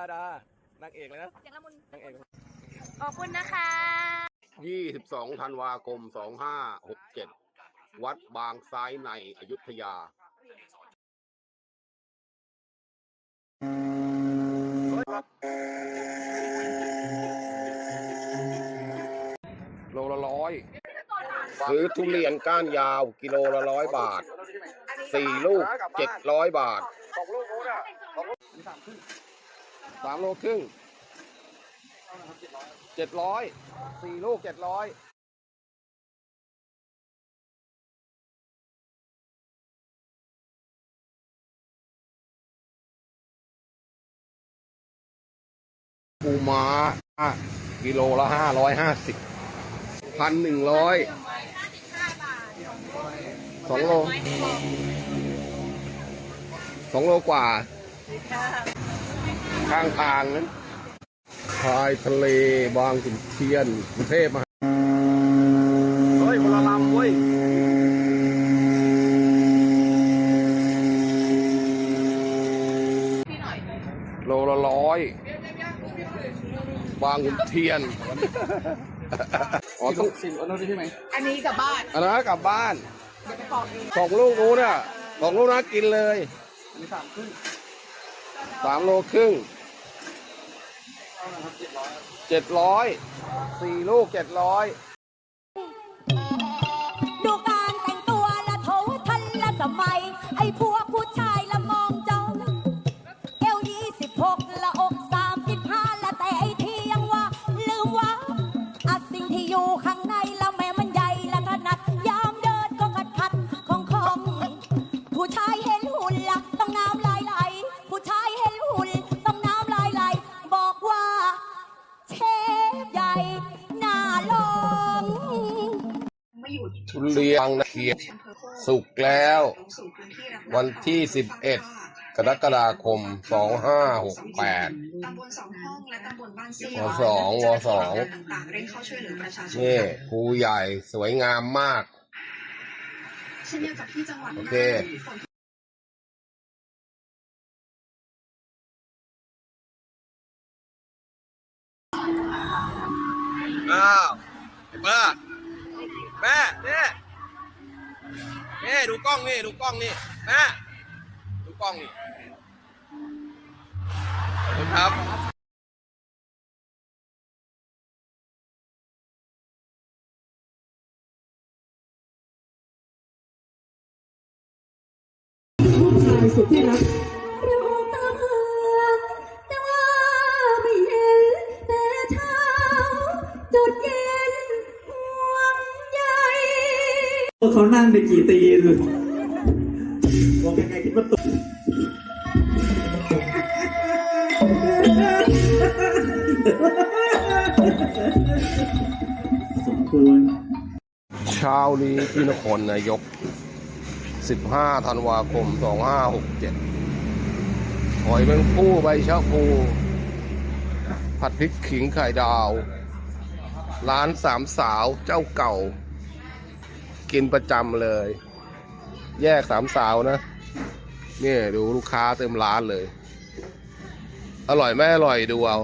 าดานางเอกเลยนะเสียงละมุนนางเอกขอบคุณนะคะ22ธันวาคม2567วัดบางซ้ายในอยุธยา โลละร้อยซื้อทุเรียนก้านยาวกิโลละร้อยบาทสี่ลูกเจ็ดร้อยบาทสาม สามโลครึ่งเจ็ดร้อยสี่ลูกเจ็ดร้อยปูม้ากิโลละห้าร้อยห้าสิบพันหนึ่งร้อยสองโลสองโลกว่า ข้างทางนั้นชายทะเลบางขุนเทียนกรุงเทพมหานเฮ้ยคนละลำเว้ยโลละร้อย บางขุนเทียน อ๋อต้องสิบอันนั้นใช่ไหมอันนี้กลับบ้านอันนั้นกลับบ้านเดี๋ยวไปปอกเองสองลูกนู้นน่ะสองลูกนั้นกินเลย อันนี้สามครึ่งสามโลครึ่งเอา นะครับเจ็ดร้อยเจ็ดร้อยสี่ลูกเจ็ดร้อยดูการแต่งตัวละโถทันละสมัย ไอ้พวก ลองไม่อยู่ที่ทุเรียนนะเขียดสุกแล้วลงสู่พื้นที่รับวันที่สิบเอ็ดกรกฎาคม 2568ตำบลสองห้องและตำบลบ้านเซี่ยววสองวสอง ต่างๆเร่งเข้าช่วยเหลือประชาชนนี่ภูใหญ่สวยงามมาก เช่นเดียวกับที่จังหวัดโอเคน่านฝน อ้าวเป้าแม่เนี่นี่ดูกล้องนี่ดูกล้องนี่แม่ดูกล้องนี่ขอบคุณครับเรา เขานั่งได้กี่ตีนมองยังไงคิดว่าตุสมควร เช้านี้ที่นครนายก 15 ธันวาคม 2567 หอยแมงผู้ใบชะพู ผัดพริกขิงไข่ดาว ร้านสามสาวเจ้าเก่า กินประจำเลย แยกสามสาวนะนี่ดูลูกค้าเต็มร้านเลย อร่อยไม่อร่อยดูเอา